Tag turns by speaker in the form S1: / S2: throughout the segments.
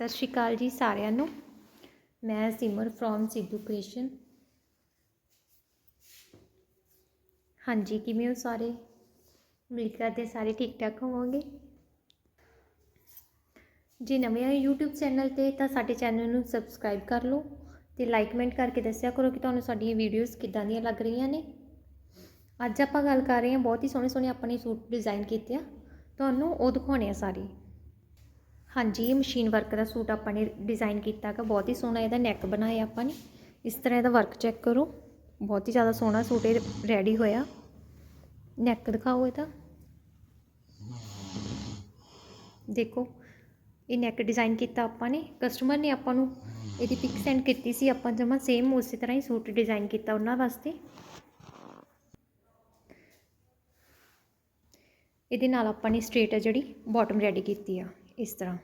S1: ਸਤਿ ਸ਼੍ਰੀ ਅਕਾਲ ਜੀ ਸਾਰਿਆਂ ਨੂੰ। ਮੈਂ ਸਿਮਰ ਫਰੋਮ ਸਿੱਧੂ ਕ੍ਰਿਸ਼ਨ। ਹਾਂਜੀ, ਕਿਵੇਂ ਹੋ ਸਾਰੇ? ਮਿਲ ਕਰਦੇ ਸਾਰੇ ਠੀਕ ਠਾਕ ਹੋਵੋਗੇ? ਜੇ ਨਵੇਂ ਆਏ YouTube ਚੈਨਲ ਤੇ ਤਾਂ ਸਾਡੇ ਚੈਨਲ ਨੂੰ ਸਬਸਕ੍ਰਾਈਬ ਕਰ ਲਓ ਤੇ ਲਾਈਕ ਕਮੈਂਟ ਕਰਕੇ ਦੱਸਿਆ ਕਰੋ ਕਿ ਤੁਹਾਨੂੰ ਸਾਡੀਆਂ ਵੀਡੀਓਜ਼ ਕਿੱਦਾਂ ਦੀਆਂ ਲੱਗ ਰਹੀਆਂ ਨੇ। ਅੱਜ ਆਪਾਂ ਗੱਲ ਕਰ ਰਹੇ ਹਾਂ ਬਹੁਤ ਹੀ ਸੋਹਣੇ ਸੋਹਣੇ ਆਪਣੇ ਸੂਟ ਡਿਜ਼ਾਈਨ ਕੀਤੇ ਆ। ਤੁਹਾਨੂੰ ਉਹ ਦਿਖਾਉਣੇ ਆ ਸਾਰੇ। ਹਾਂਜੀ, ਇਹ ਮਸ਼ੀਨ ਵਰਕ ਦਾ ਸੂਟ ਆਪਾਂ ਨੇ ਡਿਜ਼ਾਈਨ ਕੀਤਾ ਹੈਗਾ, ਬਹੁਤ ਹੀ ਸੋਹਣਾ ਇਹਦਾ ਨੈਕ ਬਣਾਇਆ ਆਪਾਂ ਨੇ। ਇਸ ਤਰ੍ਹਾਂ ਇਹਦਾ ਵਰਕ ਚੈੱਕ ਕਰੋ, ਬਹੁਤ ਹੀ ਜ਼ਿਆਦਾ ਸੋਹਣਾ ਸੂਟ ਇਹ ਰੈਡੀ ਹੋਇਆ। ਨੈਕ ਦਿਖਾਓ ਇਹਦਾ। ਦੇਖੋ, ਇਹ ਨੈਕ ਡਿਜ਼ਾਈਨ ਕੀਤਾ ਆਪਾਂ ਨੇ। ਕਸਟਮਰ ਨੇ ਆਪਾਂ ਨੂੰ ਇਹਦੀ ਪਿਕ ਸੈਂਡ ਕੀਤੀ ਸੀ, ਆਪਾਂ ਜਮਾ ਸੇਮ ਉਸੇ ਤਰ੍ਹਾਂ ਹੀ ਸੂਟ ਡਿਜ਼ਾਈਨ ਕੀਤਾ ਉਹਨਾਂ ਵਾਸਤੇ। ਇਹਦੇ ਨਾਲ ਆਪਾਂ ਨੇ ਸਟ੍ਰੇਟ ਆ ਜਿਹੜੀ ਬਾਟਮ ਰੈਡੀ ਕੀਤੀ ਆ, ਇਸ ਤਰ੍ਹਾਂ।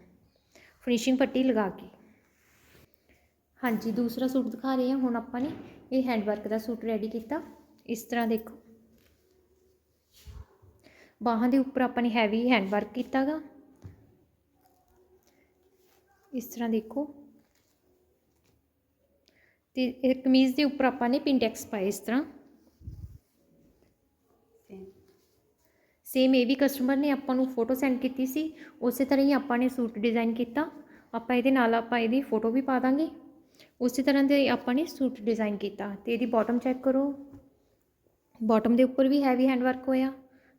S1: ਫਿਨਿਸ਼ਿੰਗ ਪੱਟੀ ਲਗਾ ਕੇ। ਹਾਂਜੀ, ਦੂਸਰਾ ਸੂਟ ਦਿਖਾ ਰਹੇ ਹਾਂ, ਹੁਣ ਆਪਾਂ ਨੇ ਇਹ ਹੈਂਡ ਵਰਕ ਦਾ ਸੂਟ ਰੈਡੀ ਕੀਤਾ। ਇਸ ਤਰ੍ਹਾਂ ਦੇਖੋ। ਬਾਹਾਂ ਦੇ ਉੱਪਰ ਆਪਾਂ ਨੇ ਹੈਵੀ ਹੈਂਡ ਵਰਕ ਕੀਤਾਗਾ। ਇਸ ਤਰ੍ਹਾਂ ਦੇਖੋ। ਤੇ ਇਹ ਕਮੀਜ਼ ਦੇ ਉੱਪਰ ਆਪਾਂ ਨੇ ਪਿੰਟੈਕਸ ਪਾਏ ਇਸ ਤਰ੍ਹਾਂ। ਸੇਮ ਇਹ ਵੀ ਕਸਟਮਰ ਨੇ ਆਪਾਂ ਨੂੰ ਫੋਟੋ ਸੈਂਡ ਕੀਤੀ ਸੀ, ਉਸੇ ਤਰ੍ਹਾਂ ਹੀ ਆਪਾਂ ਨੇ ਸੂਟ ਡਿਜ਼ਾਈਨ ਕੀਤਾ। ਆਪਾਂ ਇਹਦੇ ਨਾਲ ਆਪਾਂ ਇਹਦੀ ਫੋਟੋ ਵੀ ਪਾ ਦਾਂਗੇ। ਉਸੇ ਤਰ੍ਹਾਂ ਦੇ ਆਪਾਂ ਨੇ ਸੂਟ ਡਿਜ਼ਾਈਨ ਕੀਤਾ। ਤੇ ਇਹਦੀ ਬਾਟਮ ਚੈੱਕ ਕਰੋ। ਬਾਟਮ ਦੇ ਉੱਪਰ ਵੀ ਹੈਵੀ ਹੈਂਡ ਵਰਕ ਹੋਇਆ।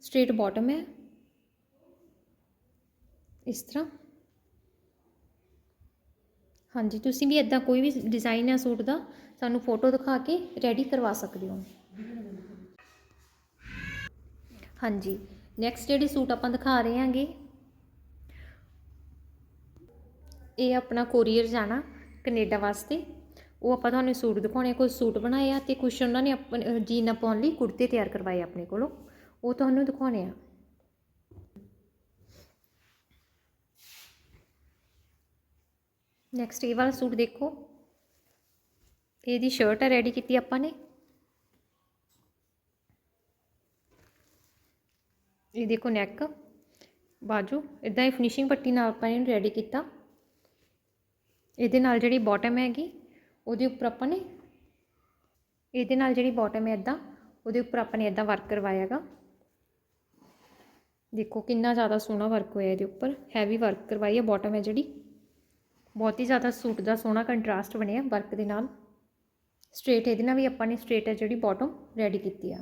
S1: ਸਟ੍ਰੇਟ ਬਾਟਮ ਹੈ। ਇਸ ਤਰ੍ਹਾਂ। ਹਾਂਜੀ, ਤੁਸੀਂ ਵੀ ਇਦਾਂ ਕੋਈ ਵੀ ਡਿਜ਼ਾਈਨ ਹੈ ਸੂਟ ਦਾ, ਸਾਨੂੰ ਫੋਟੋ ਦਿਖਾ ਕੇ ਰੈਡੀ ਕਰਵਾ ਸਕਦੇ ਹੋ। ਹਾਂਜੀ। ਨੈਕਸਟ ਜਿਹੜੇ ਸੂਟ ਆਪਾਂ ਦਿਖਾ ਰਹੇ ਹਾਂਗੇ, ਇਹ ਆਪਣਾ ਕੋਰੀਅਰ ਜਾਣਾ ਕੈਨੇਡਾ ਵਾਸਤੇ। ਉਹ ਆਪਾਂ ਤੁਹਾਨੂੰ ਸੂਟ ਦਿਖਾਉਣੇ ਕੁਝ ਸੂਟ ਬਣਾਇਆ ਆ ਤੇ ਕੁਝ ਉਹਨਾਂ ਨੇ ਆਪਣੇ ਜੀਨਾ ਪਾਉਣ ਲਈ ਕੁੜਤੇ ਤਿਆਰ ਕਰਵਾਏ ਆਪਣੇ ਕੋਲੋਂ। ਉਹ ਤੁਹਾਨੂੰ ਦਿਖਾਉਣੇ ਆ। ਨੈਕਸਟ ਇਹ ਵਾਲਾ ਸੂਟ ਦੇਖੋ। ਇਹਦੀ ਸ਼ਰਟ ਹੈ ਰੈਡੀ ਕੀਤੀ ਆਪਾਂ ਨੇ। ਇਹ ਦੇਖੋ ਨੈਕ ਬਾਜੂ ਇਦਾਂ ਹੀ ਫਿਨਿਸ਼ਿੰਗ ਪੱਟੀ ਨਾਲ ਆਪਾਂ ਇਹਨੂੰ ਰੈਡੀ ਕੀਤਾ। ਇਹਦੇ ਨਾਲ ਜਿਹੜੀ ਬਾਟਮ ਹੈਗੀ, ਉਹਦੇ ਉੱਪਰ ਆਪਾਂ ਨੇ, ਇਹਦੇ ਨਾਲ ਜਿਹੜੀ ਬਾਟਮ ਹੈ ਇਦਾਂ ਉਹਦੇ ਉੱਪਰ ਆਪਾਂ ਨੇ ਇਦਾਂ ਵਰਕ ਕਰਵਾਇਆਗਾ ਦੇਖੋ ਕਿੰਨਾ ਜ਼ਿਆਦਾ ਸੋਹਣਾ ਵਰਕ ਹੋਇਆ ਇਹਦੇ ਉੱਪਰ ਹੈਵੀ ਵਰਕ ਕਰਵਾਈ ਹੈ ਬਾਟਮ ਹੈ ਜਿਹੜੀ। ਬਹੁਤ ਹੀ ਜ਼ਿਆਦਾ ਸੂਟ ਦਾ ਸੋਹਣਾ ਕੰਟਰਾਸਟ ਬਣਿਆ ਵਰਕ ਦੇ ਨਾਲ। ਸਟ੍ਰੇਟ ਇਹਦੇ ਨਾਲ ਵੀ ਆਪਾਂ ਨੇ ਸਟ੍ਰੇਟ ਹੈ ਜਿਹੜੀ ਬਾਟਮ ਰੈਡੀ ਕੀਤੀ ਆ।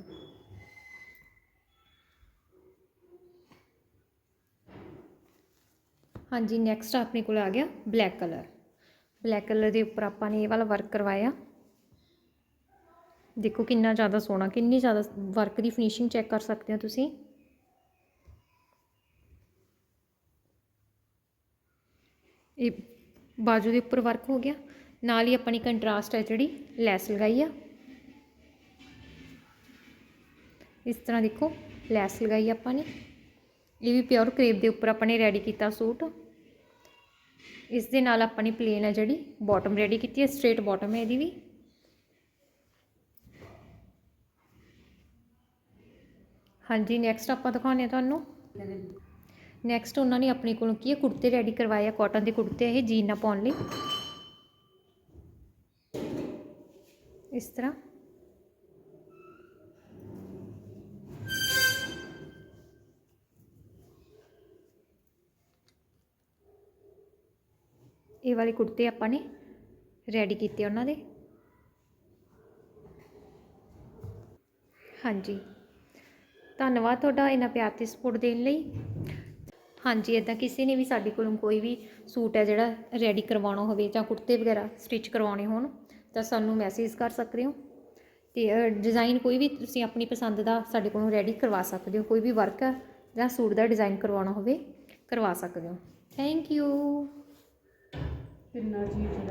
S1: ਹਾਂਜੀ ਨੈਕਸਟ ਆਪਣੇ ਕੋਲ ਆ ਗਿਆ ਬਲੈਕ ਕਲਰ ਬਲੈਕ ਕਲਰ ਦੇ ਉੱਪਰ ਆਪਾਂ ਨੇ ਇਹ ਵਾਲਾ ਵਰਕ ਕਰਵਾਇਆ। ਦੇਖੋ ਕਿੰਨਾ ਜ਼ਿਆਦਾ ਸੋਹਣਾ, ਕਿੰਨੀ ਜ਼ਿਆਦਾ ਵਰਕ ਦੀ ਫਿਨਿਸ਼ਿੰਗ ਚੈੱਕ ਕਰ ਸਕਦੇ ਹੋ ਤੁਸੀਂ। ਇਹ ਬਾਜੂ ਦੇ ਉੱਪਰ ਵਰਕ ਹੋ ਗਿਆ। ਨਾਲ ਹੀ ਆਪਣੀ ਕੰਟਰਾਸਟ ਹੈ ਜਿਹੜੀ, ਲੈਸ ਲਗਾਈ ਆ। ਇਸ ਤਰ੍ਹਾਂ ਦੇਖੋ, ਲੈਸ ਲਗਾਈ ਆਪਾਂ ਨੇ। ਇਹ ਵੀ ਪਿਓਰ ਕਰੇਪ ਦੇ ਉੱਪਰ ਆਪਾਂ ਨੇ ਰੈਡੀ ਕੀਤਾ ਸੂਟ। ਇਸ ਦੇ ਨਾਲ ਆਪਾਂ ਨੇ ਪਲੇਨ ਹੈ ਜਿਹੜੀ ਬਾਟਮ ਰੈਡੀ ਕੀਤੀ ਹੈ ਸਟ੍ਰੇਟ ਬਾਟਮ ਹੈ ਇਹਦੀ ਵੀ। ਹਾਂਜੀ ਨੈਕਸਟ ਆਪਾਂ ਦਿਖਾਉਂਦੇ ਆ ਤੁਹਾਨੂੰ। ਨੈਕਸਟ ਉਹਨਾਂ ਨੇ ਆਪਣੇ ਕੋਲੋਂ ਕੀ ਹੈ, ਕੁੜਤੇ ਰੈਡੀ ਕਰਵਾਏ ਆ ਕਾਟਨ ਦੇ ਕੁੜਤੇ ਇਹ, ਜੀਨ ਨਾ ਪਾਉਣ ਲਈ। ਇਸ ਤਰ੍ਹਾਂ। ਇਹ ਵਾਲੇ ਕੁੜਤੇ ਆਪਾਂ ਨੇ ਰੈਡੀ ਕੀਤੇ ਉਹਨਾਂ ਦੇ। ਹਾਂਜੀ। ਧੰਨਵਾਦ ਤੁਹਾਡਾ ਇਹਨਾਂ ਪਿਆਰ ਤੇ ਸਪੋਰਟ ਦੇਣ ਲਈ। ਹਾਂਜੀ ਇਦਾਂ ਕਿਸੇ ਨੇ ਵੀ ਸਾਡੇ ਕੋਲੋਂ ਕੋਈ ਵੀ ਸੂਟ ਹੈ ਜਿਹੜਾ ਰੈਡੀ ਕਰਵਾਉਣਾ ਹੋਵੇ ਜਾਂ ਕੁੜਤੇ ਵਗੈਰਾ ਸਟਿਚ ਕਰਵਾਉਣੇ ਹੋਣ, ਤਾਂ ਸਾਨੂੰ ਮੈਸੇਜ ਕਰ ਸਕਦੇ ਹੋ। ਤੇ ਡਿਜ਼ਾਈਨ ਕੋਈ ਵੀ ਤੁਸੀਂ ਆਪਣੀ ਪਸੰਦ ਦਾ ਸਾਡੇ ਕੋਲੋਂ ਰੈਡੀ ਕਰਵਾ ਸਕਦੇ ਹੋ। ਕੋਈ ਵੀ ਵਰਕ ਜਾਂ ਸੂਟ ਦਾ ਡਿਜ਼ਾਈਨ ਕਰਵਾਉਣਾ ਹੋਵੇ, ਕਰਵਾ ਸਕਦੇ ਹੋ। ਥੈਂਕ ਯੂ
S2: ਕਿੰਨਾ ਚੀਜ਼